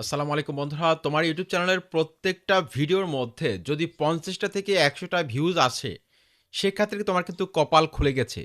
আসসালামু আলাইকুম বন্ধুরা। তোমার ইউটিউব চ্যানেলের প্রত্যেকটা ভিডিওর মধ্যে যদি পঞ্চাশটা থেকে একশোটা ভিউজ আসে, সেক্ষেত্রে তোমার কিন্তু কপাল খুলে গেছে।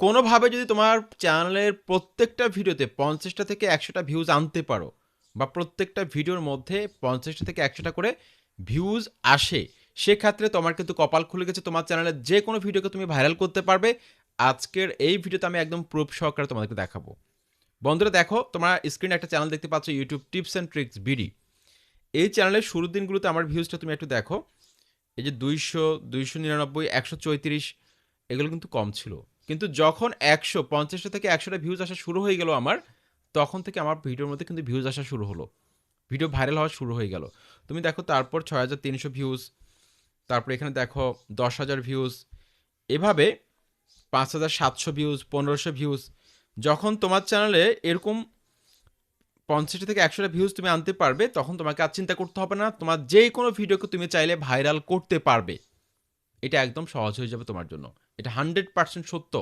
কোনোভাবে যদি তোমার চ্যানেলের প্রত্যেকটা ভিডিওতে পঞ্চাশটা থেকে একশোটা ভিউজ আনতে পারো বা প্রত্যেকটা ভিডিওর মধ্যে পঞ্চাশটা থেকে একশোটা করে ভিউজ আসে, সেক্ষেত্রে তোমার কিন্তু কপাল খুলে গেছে। তোমার চ্যানেলের যে কোনো ভিডিওকে তুমি ভাইরাল করতে পারবে। আজকের এই ভিডিওতে আমি একদম প্রুফ সহকারে তোমাদেরকে দেখাবো। বন্ধুরা দেখো, তোমরা স্ক্রিনে একটা চ্যানেল দেখতে পাচ্ছ YouTube tips and tricks BD এই চ্যানেলের শুরুর দিনগুলোতে আমার ভিউজটা তুমি একটু দেখো। এই যে দুইশো দুইশো নিরানব্বই, একশো চৌত্রিশ, এগুলো কিন্তু কম ছিল। কিন্তু যখন একশো পঞ্চাশটা থেকে একশোটা ভিউজ আসা শুরু হয়ে গেল আমার, তখন থেকে আমার ভিডিওর মধ্যে কিন্তু ভিউজ আসা শুরু হলো। ভিডিও ভাইরাল হওয়া শুরু হয়ে গেল। তুমি দেখো তারপর ছয় হাজার তিনশো ভিউজ তারপর এখানে দেখো দশ হাজার ভিউজ এভাবে পাঁচ হাজার সাতশো ভিউজ পনেরোশো ভিউজ যখন তোমার চ্যানেলে এরকম পঞ্চাশটা থেকে একশোটা ভিউজ তুমি আনতে পারবে, তখন তোমাকে আর চিন্তা করতে হবে না। তোমার যে কোনো ভিডিওকে তুমি চাইলে ভাইরাল করতে পারবে। এটা একদম সহজ হয়ে যাবে তোমার জন্য। এটা হান্ড্রেড পার্সেন্ট সত্য।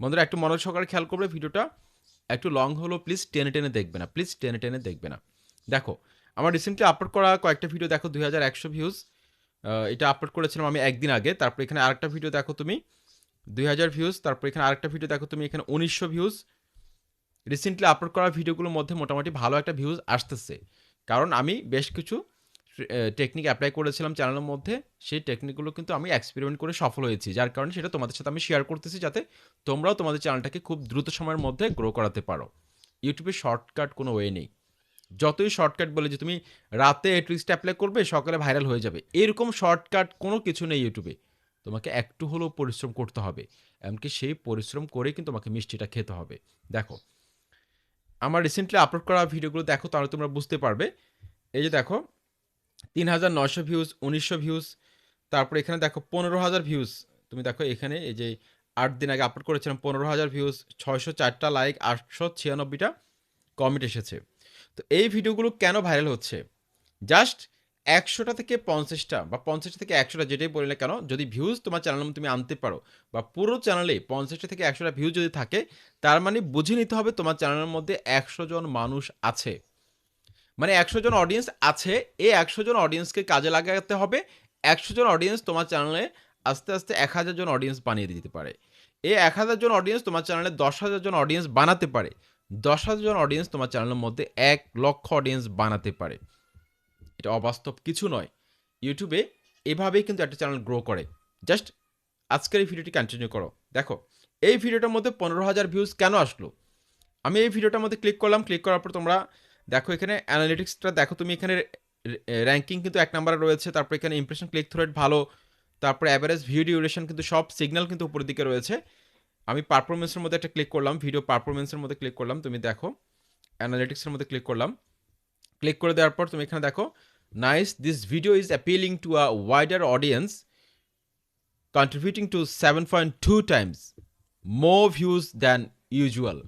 বন্ধুরা, একটু মনোযোগ সহকারে খেয়াল করবে ভিডিওটা একটু লং হলো প্লিজ টেনে টেনে দেখবে না। প্লিজ টেনে টেনে দেখবে না। দেখো, আমার রিসেন্টলি আপলোড করা কয়েকটা ভিডিও দেখো, দুই হাজার একশো ভিউজ এটা আপলোড করেছিলাম আমি একদিন আগে। তারপর এখানে আরেকটা ভিডিও দেখো তুমি। দুই হাজার ভিউজ তারপর এখানে আরেকটা ভিডিও দেখো তুমি, এখানে উনিশশো ভিউজ রিসেন্টলি আপলোড করা ভিডিওগুলোর মধ্যে মোটামুটি ভালো একটা ভিউজ আসতেছে। কারণ আমি বেশ কিছু টেকনিক অ্যাপ্লাই করেছিলাম চ্যানেলের মধ্যে। সেই টেকনিকগুলো কিন্তু আমি এক্সপেরিমেন্ট করে সফল হয়েছি। যার কারণে সেটা তোমাদের সাথে আমি শেয়ার করতেছি যাতে তোমরাও তোমাদের চ্যানেলটাকে খুব দ্রুত সময়ের মধ্যে গ্রো করাতে পারো। ইউটিউবে শর্টকাট কোনো ওয়ে নেই। যতই শর্টকাট বলে যে তুমি রাতে ট্রিক্সটা অ্যাপ্লাই করবে, সকালে ভাইরাল হয়ে যাবে। এরকম শর্টকাট কোনো কিছু নেই ইউটিউবে তোমাকে একটু হলেও পরিশ্রম করতে হবে। এমনকি সেই পরিশ্রম করে কিন্তু তোমাকে মিষ্টিটা খেতে হবে। দেখো, আমার রিসেন্টলি আপলোড করা ভিডিওগুলো দেখো, তাহলে তোমরা বুঝতে পারবে। এই যে দেখো, তিন হাজার নশো ভিউজ উনিশশো ভিউজ তারপর এখানে দেখো পনেরো হাজার ভিউজ তুমি দেখো এখানে এই যে আট দিন আগে আপলোড করেছিলাম পনেরো হাজার ভিউজ ছয়শো চারটা লাইক আটশো ছিয়ানব্বইটা কমেন্ট এসেছে। তো এই ভিডিওগুলো কেন ভাইরাল হচ্ছে? জাস্ট একশোটা থেকে পঞ্চাশটা বা পঞ্চাশটা থেকে একশোটা যেটাই বলি না কেন, যদি ভিউজ তোমার চ্যানেলের মধ্যে তুমি আনতে পারো বা পুরো চ্যানেলে পঞ্চাশটা থেকে একশোটা ভিউজ যদি থাকে, তার মানে বুঝে নিতে হবে তোমার চ্যানেলের মধ্যে একশো জন মানুষ আছে। মানে একশো জন অডিয়েন্স আছে, এই একশো জন অডিয়েন্সকে কাজে লাগাতে হবে, একশো জন অডিয়েন্স তোমার চ্যানেলে আস্তে আস্তে এক হাজার জন অডিয়েন্স বানিয়ে দিতে পারে। এই এক হাজার জন অডিয়েন্স তোমার চ্যানেলে দশ হাজার জন অডিয়েন্স বানাতে পারে, দশ হাজার জন অডিয়েন্স তোমার চ্যানেলের মধ্যে এক লক্ষ অডিয়েন্স বানাতে পারে। এটা অবাস্তব কিছু নয়। ইউটিউবে এভাবেই কিন্তু একটা চ্যানেল গ্রো করে। জাস্ট আজকের এই ভিডিওটি কন্টিনিউ করো। দেখো, এই ভিডিওটার মধ্যে পনেরো হাজার ভিউজ কেন আসলো? আমি এই ভিডিওটার মধ্যে ক্লিক করলাম ক্লিক করার পর তোমরা দেখো এখানে অ্যানালিটিক্সটা দেখো, তুমি এখানে র্যাঙ্কিং কিন্তু এক নম্বরে রয়েছে, তারপর এখানে ইমপ্রেশন ক্লিক থ্রু রেট ভালো, তারপরে অ্যাভারেজ ভিউ ডিউরেশন কিন্তু সব সিগন্যাল কিন্তু উপরের দিকে রয়েছে। আমি পারফরমেন্সের মধ্যে একটা ক্লিক করলাম ভিডিও পারফরমেন্সের মধ্যে ক্লিক করলাম, তুমি দেখো অ্যানালিটিক্সের মধ্যে ক্লিক করলাম। ক্লিক করে দেওয়ার পর তুমি এখানে দেখো video is appealing to a wider audience contributing to seven point two times more views than usual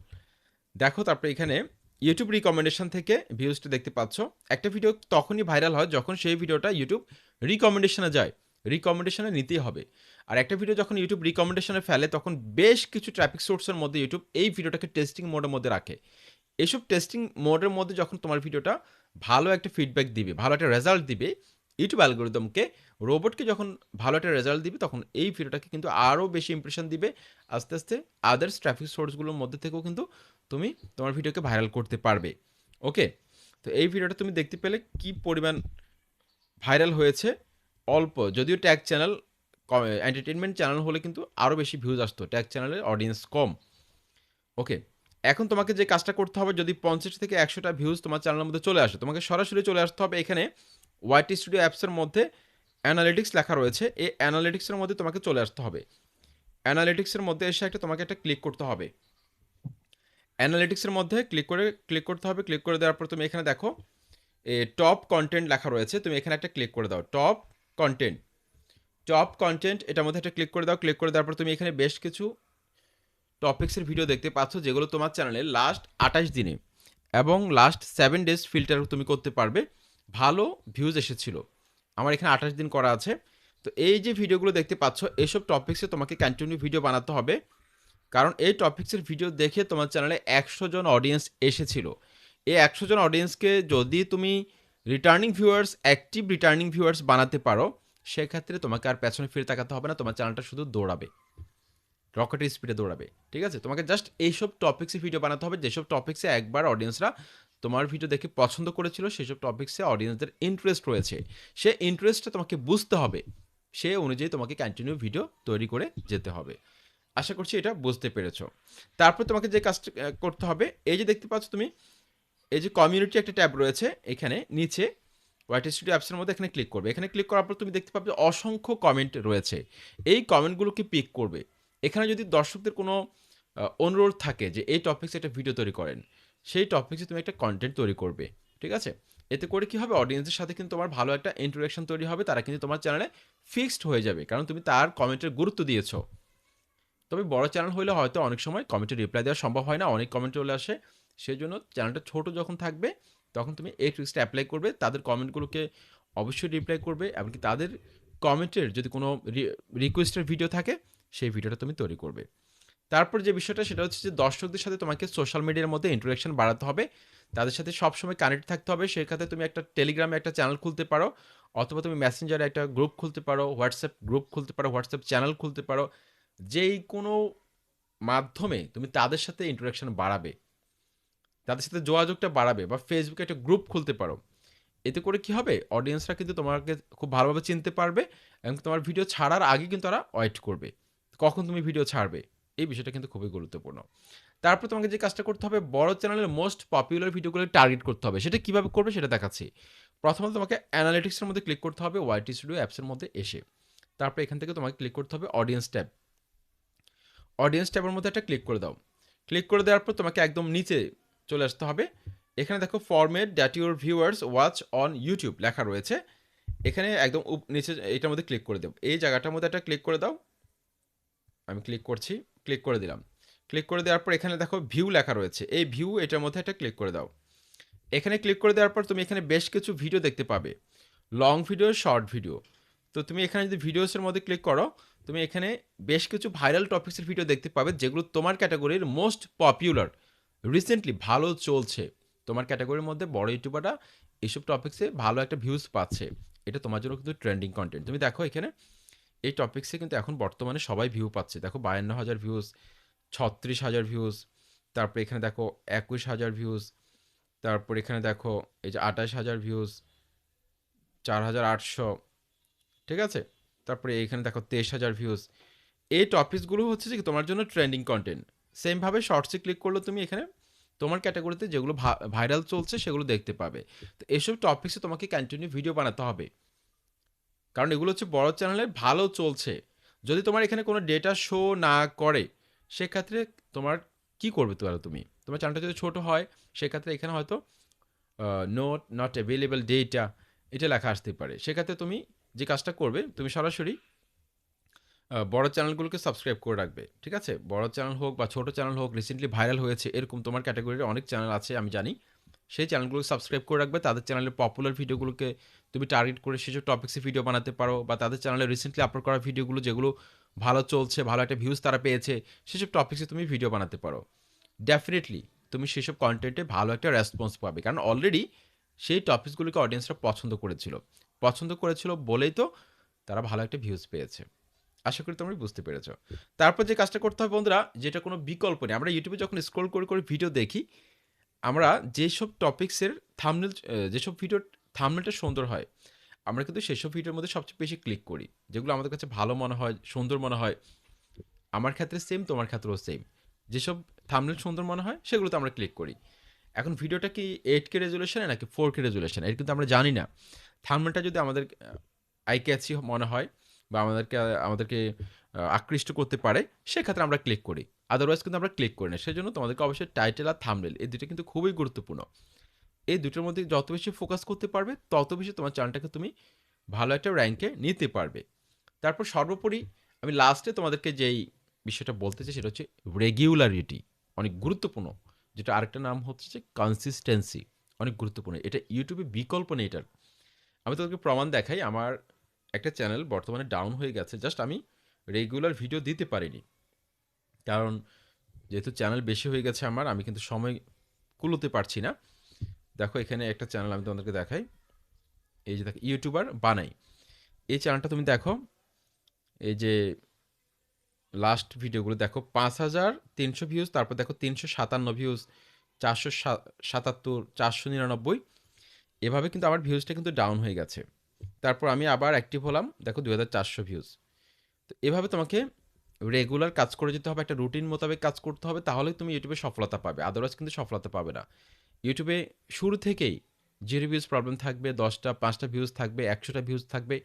দেখো তারপরে এখানে ইউটিউব রিকমেন্ডেশন থেকে ভিউজটা দেখতে পাচ্ছ। একটা ভিডিও তখনই ভাইরাল হয় যখন সেই ভিডিওটা ইউটিউব রিকমেন্ডেশনে যায়। রিকমেন্ডেশনে নিতেই হবে। আর একটা ভিডিও যখন ইউটিউব রিকমেন্ডেশনে ফেলে, তখন বেশ কিছু ট্রাফিক সোর্সের মধ্যে ইউটিউব এই ভিডিওটাকে টেস্টিং মোডের মধ্যে রাখে। এসব টেস্টিং মোডের মধ্যে যখন তোমার ভিডিওটা ভালো একটা ফিডব্যাক দিবে, ভালো একটা রেজাল্ট দিবে ইউটিউব অ্যালগোরিদমকে রোবটকে যখন ভালো একটা রেজাল্ট দিবে, তখন এই ভিডিওটাকে কিন্তু আরও বেশি ইমপ্রেশন দিবে। আস্তে আস্তে আদার্স ট্রাফিক সোর্সগুলোর মধ্যে থেকেও কিন্তু তুমি তোমার ভিডিওকে ভাইরাল করতে পারবে। ওকে তো এই ভিডিওটা তুমি দেখতে পেলে কি পরিমাণ ভাইরাল হয়েছে। অল্প, যদিও ট্যাগ চ্যানেল এন্টারটেনমেন্ট চ্যানেল হলে কিন্তু আরও বেশি ভিউজ আসতো ট্যাগ চ্যানেলের অডিয়েন্স কম। ওকে এখন তোমাকে যে কাজটা করতে হবে, যদি পঞ্চাশ থেকে একশোটা ভিউজ তোমার চ্যানেলের মধ্যে চলে আসে, তোমাকে সরাসরি চলে আসতে হবে এখানে ওয়াইটি স্টুডিও অ্যাপসের মধ্যে অ্যানালিটিক্স লেখা রয়েছে। এই অ্যানালিটিক্সের মধ্যে তোমাকে চলে আসতে হবে। অ্যানালিটিক্সের মধ্যে এসে একটা তোমাকে একটা ক্লিক করতে হবে। অ্যানালিটিক্সের মধ্যে ক্লিক করে ক্লিক করতে হবে। ক্লিক করে দেওয়ার পর তুমি এখানে দেখো, এ টপ কন্টেন্ট লেখা রয়েছে। তুমি এখানে একটা ক্লিক করে দাও টপ কন্টেন্ট টপ কন্টেন্ট এটার মধ্যে একটা ক্লিক করে দাও। ক্লিক করে দেওয়ার পর তুমি এখানে বেশ কিছু টপিক্সের ভিডিও দেখতে পাচ্ছ, যেগুলো তোমার চ্যানেলে লাস্ট আঠাশ দিনে এবং লাস্ট সেভেন ডেজ ফিল্টার তুমি করতে পারবে। ভালো ভিউজ এসেছিল। আমার এখানে আঠাশ দিন করা আছে। তো এই যে ভিডিওগুলো দেখতে পাচ্ছ এইসব টপিক্সে তোমাকে কন্টিনিউ ভিডিও বানাতে হবে। কারণ এই টপিক্সের ভিডিও দেখে তোমার চ্যানেলে একশো জন অডিয়েন্স এসেছিল। এই একশো জন অডিয়েন্সকে যদি তুমি returning viewers active returning viewers বানাতে পারো, সেক্ষেত্রে তোমাকে আর পেছনে ফিরে তাকাতে হবে না, তোমার চ্যানেলটা শুধু দৌড়াবে। রকেটের স্পিডে দৌড়াবে, ঠিক আছে? তোমাকে জাস্ট এইসব টপিক্সে ভিডিও বানাতে হবে, যেসব টপিক্সে একবার অডিয়েন্সরা তোমার ভিডিও দেখে পছন্দ করেছিল, সেসব টপিক্সে অডিয়েন্সদের ইন্টারেস্ট রয়েছে। সে ইন্টারেস্টটা তোমাকে বুঝতে হবে। সে অনুযায়ী তোমাকে কন্টিনিউ ভিডিও তৈরি করে যেতে হবে। আশা করছি এটা বুঝতে পেরেছ। তারপর তোমাকে যে কাজটা করতে হবে, এই যে দেখতে পাচ্ছ তুমি, এই যে কমিউনিটি একটা ট্যাব রয়েছে, এখানে নিচে হোয়াইট স্টুডিও অ্যাপসের মধ্যে এখানে ক্লিক করবে। এখানে ক্লিক করার পর তুমি দেখতে পাবে অসংখ্য কমেন্ট রয়েছে। এই কমেন্টগুলোকে পিক করবে। এখানে যদি দর্শকদের কোনো অনুরোধ থাকে যে এই টপিক্সে একটা ভিডিও তৈরি করেন, সেই টপিক্সে তুমি একটা কন্টেন্ট তৈরি করবে, ঠিক আছে? এতে করে কি হবে? অডিয়েন্সের সাথে কিন্তু তোমার ভালো একটা ইন্টারাকশন তৈরি হবে, তারা কিন্তু তোমার চ্যানেলে ফিক্সড হয়ে যাবে, কারণ তুমি তার কমেন্টের গুরুত্ব দিয়েছ। তবে বড় চ্যানেল হলে হয়তো অনেক সময় কমেন্টে রিপ্লাই দেওয়া সম্ভব হয় না, অনেক কমেন্ট চলে আসে। সেই জন্য চ্যানেলটা ছোট যখন থাকবে, তখন তুমি এই ট্রিক্সটা অ্যাপ্লাই করবে, তাদের কমেন্টগুলোকে অবশ্যই রিপ্লাই করবে, এমনকি তাদের কমেন্টের যদি কোনো রিকোয়েস্টের ভিডিও থাকে সেই ভিডিওটা তুমি তৈরি করবে। তারপর যে বিষয়টা সেটা হচ্ছে যে দর্শকদের সাথে তোমাকে সোশ্যাল মিডিয়ার মধ্যে ইন্টারাকশন বাড়াতে হবে। তাদের সাথে সবসময় কানেক্ট থাকতে হবে। সেক্ষেত্রে তুমি একটা টেলিগ্রামে একটা চ্যানেল খুলতে পারো অথবা তুমি মেসেঞ্জারে একটা গ্রুপ খুলতে পারো হোয়াটসঅ্যাপ গ্রুপ খুলতে পারো হোয়াটসঅ্যাপ চ্যানেল খুলতে পারো। যেই কোনো মাধ্যমে তুমি তাদের সাথে ইন্টারাকশন বাড়াবে, তাদের সাথে যোগাযোগটা বাড়াবে বা ফেসবুকে একটা গ্রুপ খুলতে পারো, এতে করে কি হবে? অডিয়েন্সরা কিন্তু তোমাকে খুব ভালোভাবে চিনতে পারবে এবং তোমার ভিডিও ছাড়ার আগে কিন্তু তারা ওয়েট করবে। কখন তুমি ভিডিও ছাড়বে? এই বিষয়টা কিন্তু খুবই গুরুত্বপূর্ণ। তারপর তোমাকে যে কাজটা করতে হবে, বড় চ্যানেলের মোস্ট পপুলার ভিডিওগুলো টার্গেট করতে হবে। সেটা কীভাবে করবে সেটা দেখাচ্ছি। প্রথমত তোমাকে অ্যানালিটিক্সের মধ্যে ক্লিক করতে হবে ওয়াইটি স্টুডিও অ্যাপসের মধ্যে এসে। তারপর এখান থেকে তোমাকে ক্লিক করতে হবে অডিয়েন্স ট্যাব অডিয়েন্স ট্যাবের মধ্যে একটা ক্লিক করে দাও। ক্লিক করে দেওয়ার পর তোমাকে একদম নিচে চলে আসতে হবে। এখানে দেখো format that your viewers watch on YouTube লেখা রয়েছে। এখানে একদম নিচে এইটার মধ্যে ক্লিক করে দেবো এই জায়গাটার মধ্যে একটা ক্লিক করে দাও। আমি ক্লিক করছি ক্লিক করে দিলাম। ক্লিক করে দেওয়ার পর এখানে দেখো ভিউ লেখা রয়েছে। এই ভিউ এটার মধ্যে একটা ক্লিক করে দাও। এখানে ক্লিক করে দেওয়ার পর তুমি এখানে বেশ কিছু ভিডিও দেখতে পাবে। লং ভিডিও শর্ট ভিডিও তো তুমি এখানে যদি ভিডিওসের মধ্যে ক্লিক করো, তুমি এখানে বেশ কিছু ভাইরাল টপিক্সের ভিডিও দেখতে পাবে, যেগুলো তোমার ক্যাটাগরির মোস্ট পপুলার রিসেন্টলি ভালো চলছে। তোমার ক্যাটাগরির মধ্যে বড় ইউটিউবাররা এইসব টপিক্সে ভালো একটা ভিউজ পাচ্ছে। এটা তোমার জন্য কিন্তু ট্রেন্ডিং কন্টেন্ট তুমি দেখো এখানে এই টপিক্সে কিন্তু এখন বর্তমানে সবাই ভিউ পাচ্ছে। দেখো বায়ান্ন হাজার ভিউজ ছত্রিশ হাজার ভিউজ তারপর এখানে দেখো একুশ হাজার ভিউজ তারপর এখানে দেখো এই যে আঠাশ হাজার ভিউজ চার হাজার আটশো, ঠিক আছে? তারপরে এইখানে দেখো তেইশ হাজার ভিউজ এই টপিকসগুলো হচ্ছে যে তোমার জন্য ট্রেন্ডিং কন্টেন্ট সেমভাবে শর্টসে ক্লিক করলে তুমি এখানে তোমার ক্যাটাগরিতে যেগুলো ভাইরাল চলছে সেগুলো দেখতে পাবে। তো এসব টপিক্সে তোমাকে কন্টিনিউ ভিডিও বানাতে হবে। কারণ এগুলো হচ্ছে বড় চ্যানেলে ভালো চলছে। যদি তোমার এখানে কোনো ডেটা শো না করে, সেক্ষেত্রে তোমার কি করবে তো তুমি? তোমার চ্যানেলটা যদি ছোট হয়, সেক্ষেত্রে এখানে হয়তো নোট নট অ্যাভেলেবল ডেটা এটা লেখা আসতে পারে। সেক্ষেত্রে তুমি যে কাজটা করবে, তুমি সরাসরি বড় চ্যানেলগুলোকে সাবস্ক্রাইব করে রাখবে, ঠিক আছে? বড় চ্যানেল হোক বা ছোট চ্যানেল হোক রিসেন্টলি ভাইরাল হয়েছে, এরকম তোমার ক্যাটাগরির অনেক চ্যানেল আছে, আমি জানি। সেই চ্যানেলগুলো সাবস্ক্রাইব করে রাখবে। তাদের চ্যানেলের পপুলার ভিডিওগুলোকে তুমি টার্গেট করে সেসব টপিক্সে ভিডিও বানাতে পারো বা তাদের চ্যানেলে রিসেন্টলি আপলোড করা ভিডিওগুলো যেগুলো ভালো চলছে, ভালো একটা ভিউজ তারা পেয়েছে সেসব টপিক্সে তুমি ভিডিও বানাতে পারো। ডেফিনেটলি তুমি সেসব কন্টেন্টে ভালো একটা রেসপন্স পাবে। কারণ অলরেডি সেই টপিকসগুলোকে অডিয়েন্সরা পছন্দ করেছিল। পছন্দ করেছিল বলেই তো তারা ভালো একটা ভিউজ পেয়েছে। আশা করি তোমরা বুঝতে পেরেছ। তারপর যে কাজটা করতে হবে বন্ধুরা, যেটা কোনো বিকল্প নেই। আমরা ইউটিউবে যখন স্ক্রল করে করে ভিডিও দেখি আমরা যেসব টপিক্সের থামনেল যেসব ভিডিওর থামনেলটা সুন্দর হয়, আমরা কিন্তু সেসব ভিডিওর মধ্যে সবচেয়ে বেশি ক্লিক করি, যেগুলো আমাদের কাছে ভালো মনে হয়, সুন্দর মনে হয়। আমার ক্ষেত্রে সেম তোমার ক্ষেত্রেও সেম যেসব থামনেল সুন্দর মনে হয়, সেগুলোতে আমরা ক্লিক করি। এখন ভিডিওটা কি এইট কে রেজুলেশনে নাকি ফোর কে রেজুলেশন এটা কিন্তু আমরা জানি না। থামনেলটা যদি আমাদের আই ক্যাচি মনে হয় বা আমাদেরকে আমাদেরকে আকৃষ্ট করতে পারে, সেক্ষেত্রে আমরা ক্লিক করি। আদারওয়াইজ কিন্তু আমরা ক্লিক করি না। সেজন্য তোমাদেরকে অবশ্যই টাইটেল আর থামনেল এই দুটো কিন্তু খুবই গুরুত্বপূর্ণ। এই দুটোর মধ্যে যত বেশি ফোকাস করতে পারবে, তত বেশি তোমার চ্যানেলটাকে তুমি ভালো একটা র্যাঙ্কে নিতে পারবে। তারপর সর্বোপরি আমি লাস্টে তোমাদেরকে যেই বিষয়টা বলতে চাই, সেটা হচ্ছে রেগুলারিটি অনেক গুরুত্বপূর্ণ। যেটা আরেকটা নাম হচ্ছে কনসিস্টেন্সি অনেক গুরুত্বপূর্ণ। এটা ইউটিউবে বিকল্প নেই এটার। আমি তোদেরকে প্রমাণ দেখাই। আমার একটা চ্যানেল বর্তমানে ডাউন হয়ে গেছে। জাস্ট আমি রেগুলার ভিডিও দিতে পারিনি। কারণ যেহেতু চ্যানেল বেশি হয়ে গেছে আমার, আমি কিন্তু সময় কুলোতে পারছি না। দেখো, এখানে একটা চ্যানেল আমি তোমাদেরকে দেখাই। এই যে দেখো ইউটিউবার বানাই। এই চ্যানেলটা তুমি দেখো, এই যে লাস্ট ভিডিওগুলো দেখো, পাঁচ হাজার তিনশো ভিউজ তারপর দেখো তিনশো সাতান্ন ভিউজ চারশো সাতাত্তর, চারশো নিরানব্বই। এভাবে কিন্তু আমার ভিউজটা কিন্তু ডাউন হয়ে গেছে। তারপর আমি আবার অ্যাক্টিভ হলাম, দেখো দু হাজার চারশো ভিউজ তো এভাবে তোমাকে রেগুলার কাজ করে যেতে হবে, একটা রুটিন মোতাবেক কাজ করতে হবে, তাহলেই তুমি ইউটিউবে সফলতা পাবে। আদারওয়াইজ কিন্তু সফলতা পাবে না। ইউটিউবে শুরু থেকেই জিরো ভিউজ প্রবলেম থাকবে, দশটা, পাঁচটা ভিউজ থাকবে, একশোটা ভিউজ থাকবে,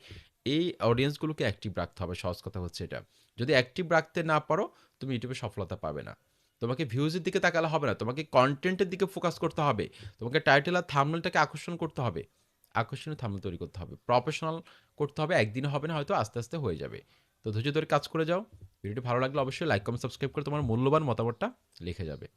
এই অডিয়েন্সগুলোকে অ্যাক্টিভ রাখতে হবে। সহজ কথা হচ্ছে এটা। যদি অ্যাক্টিভ রাখতে না পারো, তুমি ইউটিউবে সফলতা পাবে না। তোমাকে ভিউজের দিকে তাকালে হবে না। তোমাকে কন্টেন্টের দিকে ফোকাস করতে হবে। তোমাকে টাইটেল আর থামনেলটাকে আকর্ষণ করতে হবে। আকর্ষণীয় থামনেল তৈরি করতে হবে। প্রফেশনাল করতে হবে। একদিনে হবে না, হয়তো আস্তে আস্তে হয়ে যাবে। তো ধৈর্য ধরে কাজ করে যাও। ভিডিওটি ভালো লাগলে অবশ্যই লাইক কমেন্ট সাবস্ক্রাইব করে তোমার মূল্যবান মতামতটা লিখে যাবে।